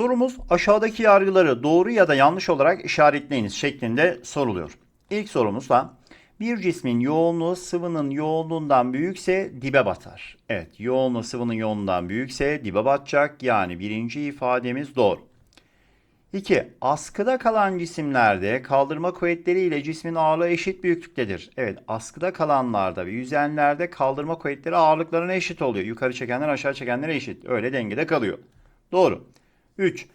Sorumuz aşağıdaki yargıları doğru ya da yanlış olarak işaretleyiniz şeklinde soruluyor. İlk sorumuzda bir cismin yoğunluğu sıvının yoğunluğundan büyükse dibe batar. Evet yoğunluğu sıvının yoğunluğundan büyükse dibe batacak. Yani birinci ifademiz doğru. 2. Askıda kalan cisimlerde kaldırma kuvvetleri ile cismin ağırlığı eşit büyüklüktedir. Evet, askıda kalanlarda ve yüzenlerde kaldırma kuvvetleri ağırlıklarına eşit oluyor. Yukarı çekenler aşağı çekenlere eşit. Öyle dengede kalıyor. Doğru. 3.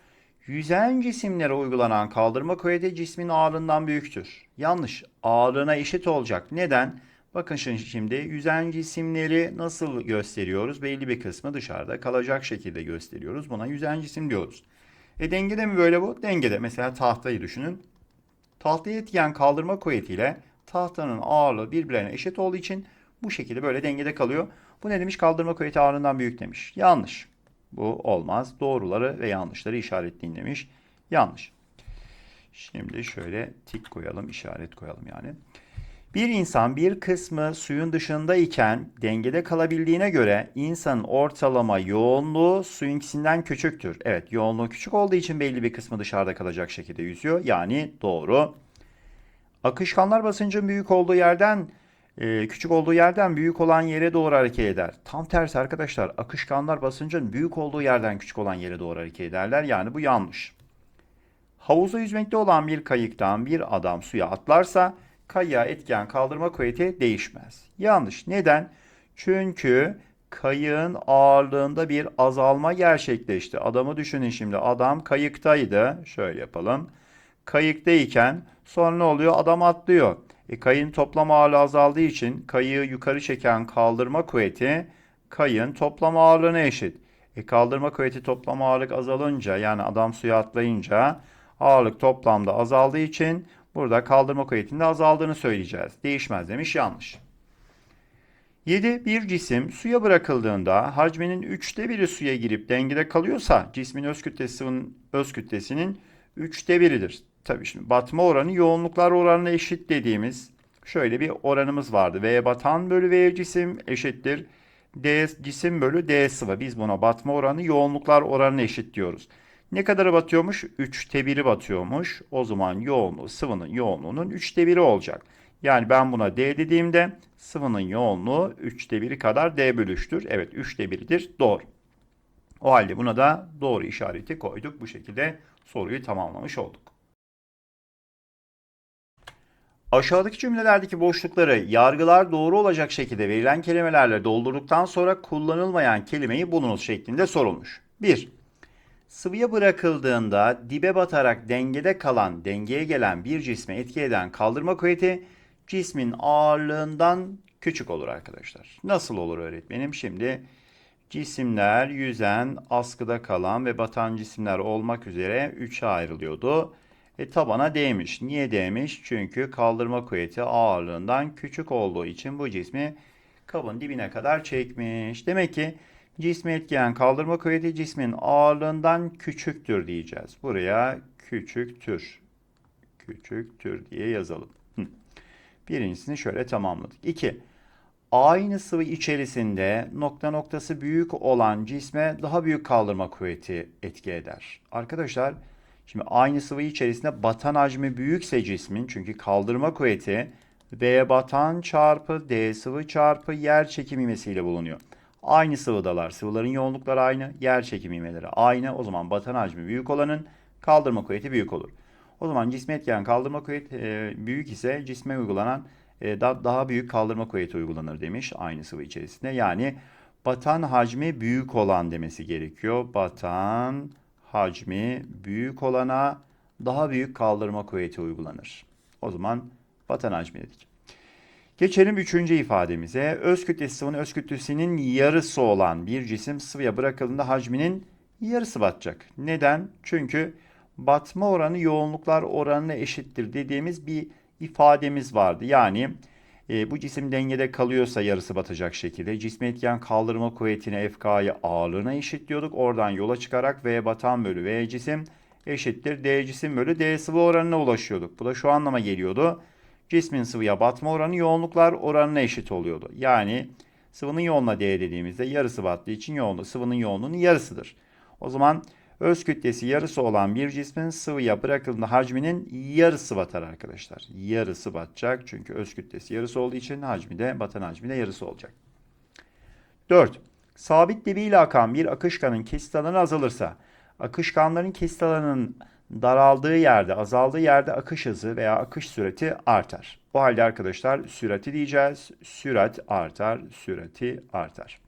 Yüzen cisimlere uygulanan kaldırma kuvveti cismin ağırlığından büyüktür. Yanlış. Ağırlığına eşit olacak. Neden? Bakın şimdi- yüzen cisimleri nasıl gösteriyoruz? Belli bir kısmı dışarıda kalacak şekilde gösteriyoruz. Buna yüzen cisim diyoruz. E dengede mi böyle bu? Dengede. Mesela tahtayı düşünün. Tahtaya etkileyen kaldırma kuvvetiyle tahtanın ağırlığı birbirlerine eşit olduğu için bu şekilde böyle dengede kalıyor. Bu ne demiş? Kaldırma kuvveti ağırlığından büyük demiş. Yanlış. Bu olmaz. Doğruları ve yanlışları işaretleyin demiş. Yanlış. Şimdi şöyle tik koyalım, işaret koyalım yani. Bir insan bir kısmı suyun dışında iken dengede kalabildiğine göre insanın ortalama yoğunluğu suyunkisinden küçüktür. Evet yoğunluğu küçük olduğu için belli bir kısmı dışarıda kalacak şekilde yüzüyor. Yani doğru. Akışkanlar basıncın büyük olduğu yerden e, küçük olduğu yerden büyük olan yere doğru hareket eder. Tam tersi arkadaşlar akışkanlar basıncın büyük olduğu yerden küçük olan yere doğru hareket ederler. Yani bu yanlış. Havuzda yüzmekte olan bir kayıktan bir adam suya atlarsa kayığa etken kaldırma kuvveti değişmez. Yanlış. Neden? Çünkü kayığın ağırlığında bir azalma gerçekleşti. Adamı düşünün şimdi. Adam kayıktaydı. Şöyle yapalım. Kayıktayken sonra ne oluyor? Adam atlıyor. E, kayığın toplam ağırlığı azaldığı için kayığı yukarı çeken kaldırma kuvveti kayığın toplam ağırlığına eşit. E, kaldırma kuvveti toplam ağırlık azalınca yani adam suya atlayınca ağırlık toplamda azaldığı için burada kaldırma kuvvetinin de azaldığını söyleyeceğiz. Değişmez demiş yanlış. 7. Bir cisim suya bırakıldığında hacminin üçte biri suya girip dengede kalıyorsa cismin öz kütlesi sıvının öz kütlesinin üçte biridir. Tabii şimdi batma oranı yoğunluklar oranına eşit dediğimiz şöyle bir oranımız vardı. V batan bölü V cisim eşittir. D cisim bölü D sıvı. Biz buna batma oranı yoğunluklar oranına eşit diyoruz. Ne kadarı batıyormuş? Üçte biri batıyormuş. O zaman yoğunluğu sıvının yoğunluğunun üçte biri olacak. Yani ben buna D dediğimde sıvının yoğunluğu üçte biri kadar D bölüştür. Evet üçte biridir. Doğru. O halde buna da doğru işareti koyduk. Bu şekilde soruyu tamamlamış olduk. Aşağıdaki cümlelerdeki boşlukları yargılar doğru olacak şekilde verilen kelimelerle doldurduktan sonra kullanılmayan kelimeyi bulunuz şeklinde sorulmuş. 1. Sıvıya bırakıldığında dibe batarak dengede kalan, dengeye gelen bir cisme etki eden kaldırma kuvveti cismin ağırlığından küçük olur arkadaşlar. Nasıl olur öğretmenim? Şimdi cisimler yüzen, askıda kalan ve batan cisimler olmak üzere 3'e ayrılıyordu. E, tabana değmiş. Niye değmiş? Çünkü kaldırma kuvveti ağırlığından küçük olduğu için bu cismi kabın dibine kadar çekmiş. Demek ki cismi etkileyen kaldırma kuvveti cismin ağırlığından küçüktür diyeceğiz. Buraya küçüktür. Küçüktür diye yazalım. Birincisini şöyle tamamladık. 2. Aynı sıvı içerisinde nokta noktası büyük olan cisme daha büyük kaldırma kuvveti etki eder. Arkadaşlar Şimdi aynı sıvı içerisinde batan hacmi büyükse cismin çünkü kaldırma kuvveti V batan çarpı D sıvı çarpı yer çekim ivmesiyle bulunuyor. Aynı sıvıdalar. Sıvıların yoğunlukları aynı. Yer çekim ivmeleri aynı. O zaman batan hacmi büyük olanın kaldırma kuvveti büyük olur. O zaman cisme etkileyen kaldırma kuvveti e, büyük ise cisme uygulanan e, da, daha büyük kaldırma kuvveti uygulanır demiş aynı sıvı içerisinde. Yani batan hacmi büyük olan demesi gerekiyor. Batan hacmi büyük olana daha büyük kaldırma kuvveti uygulanır. O zaman batan hacmi dedik. Geçelim üçüncü ifademize. Öz kütlesi sıvının öz kütlesinin yarısı olan bir cisim sıvıya bırakıldığında hacminin yarısı batacak. Neden? Çünkü batma oranı yoğunluklar oranına eşittir dediğimiz bir ifademiz vardı. Yani e, bu cisim dengede kalıyorsa yarısı batacak şekilde cisme etken kaldırma kuvvetine FK'yı ağırlığına eşitliyorduk. Oradan yola çıkarak V batan bölü V cisim eşittir D cisim bölü D sıvı oranına ulaşıyorduk. Bu da şu anlama geliyordu. Cismin sıvıya batma oranı yoğunluklar oranına eşit oluyordu. Yani sıvının yoğunluğuna D dediğimizde yarısı battığı için yoğunluğu sıvının yoğunluğunun yarısıdır. O zaman Öz kütlesi yarısı olan bir cismin sıvıya bırakıldığında hacminin yarısı batar arkadaşlar. Yarısı batacak çünkü öz kütlesi yarısı olduğu için hacmi de batan hacmi de yarısı olacak. 4. Sabit dibiyle akan bir akışkanın kesit alanı azalırsa, akışkanların kesit alanının daraldığı yerde, azaldığı yerde akış hızı veya akış sürati artar. O halde arkadaşlar sürati diyeceğiz. Sürat artar, sürati artar.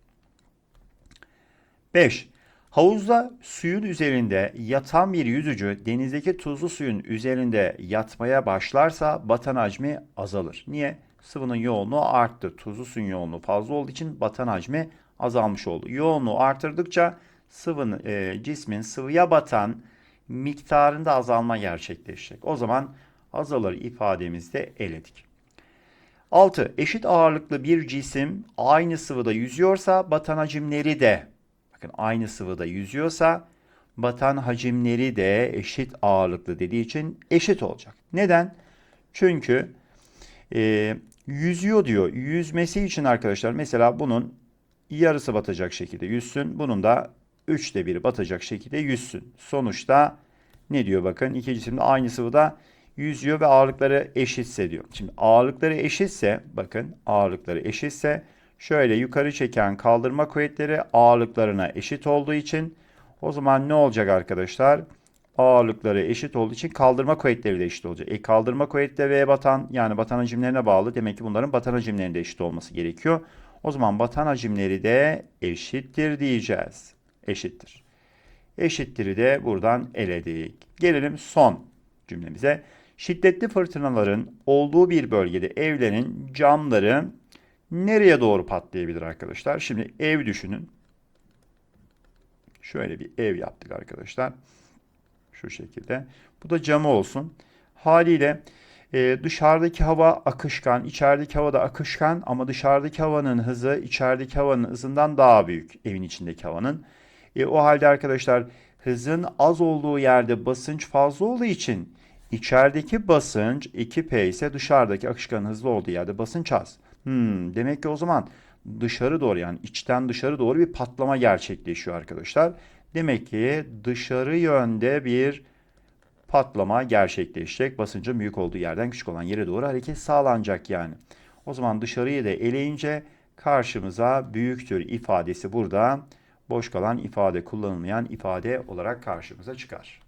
5. Havuzda suyun üzerinde yatan bir yüzücü denizdeki tuzlu suyun üzerinde yatmaya başlarsa batan hacmi azalır. Niye? Sıvının yoğunluğu arttı. Tuzlu suyun yoğunluğu fazla olduğu için batan hacmi azalmış oldu. Yoğunluğu artırdıkça sıvının, e, cismin sıvıya batan miktarında azalma gerçekleşecek. O zaman azalır ifademizde eledik. 6. Eşit ağırlıklı bir cisim aynı sıvıda yüzüyorsa batan hacimleri de bakın aynı sıvıda yüzüyorsa batan hacimleri de eşit ağırlıklı dediği için eşit olacak. Neden? Çünkü e, yüzüyor diyor. Yüzmesi için arkadaşlar mesela bunun yarısı batacak şekilde yüzsün. Bunun da üçte biri batacak şekilde yüzsün. Sonuçta ne diyor bakın iki cisim de aynı sıvıda yüzüyor ve ağırlıkları eşitse diyor. Şimdi ağırlıkları eşitse bakın ağırlıkları eşitse şöyle yukarı çeken kaldırma kuvvetleri ağırlıklarına eşit olduğu için o zaman ne olacak arkadaşlar? Ağırlıkları eşit olduğu için kaldırma kuvvetleri de eşit olacak. E kaldırma kuvveti de batan yani batan hacimlerine bağlı. Demek ki bunların batan hacimlerinin de eşit olması gerekiyor. O zaman batan hacimleri de eşittir diyeceğiz. Eşittir. Eşittir'i de buradan eledik. Gelelim son cümlemize. Şiddetli fırtınaların olduğu bir bölgede evlerin camları nereye doğru patlayabilir arkadaşlar? Şimdi ev düşünün. Şöyle bir ev yaptık arkadaşlar. Şu şekilde. Bu da camı olsun. Haliyle e, dışarıdaki hava akışkan, içerideki hava da akışkan ama dışarıdaki havanın hızı içerideki havanın hızından daha büyük evin içindeki havanın. E, o halde arkadaşlar hızın az olduğu yerde basınç fazla olduğu için içerideki basınç 2P ise dışarıdaki akışkanın hızlı olduğu yerde basınç az. Hmm, demek ki o zaman dışarı doğru yani içten dışarı doğru bir patlama gerçekleşiyor arkadaşlar. Demek ki dışarı yönde bir patlama gerçekleşecek. Basıncın büyük olduğu yerden küçük olan yere doğru hareket sağlanacak yani. O zaman dışarıyı da eleyince karşımıza büyüktür ifadesi burada boş kalan ifade kullanılmayan ifade olarak karşımıza çıkar.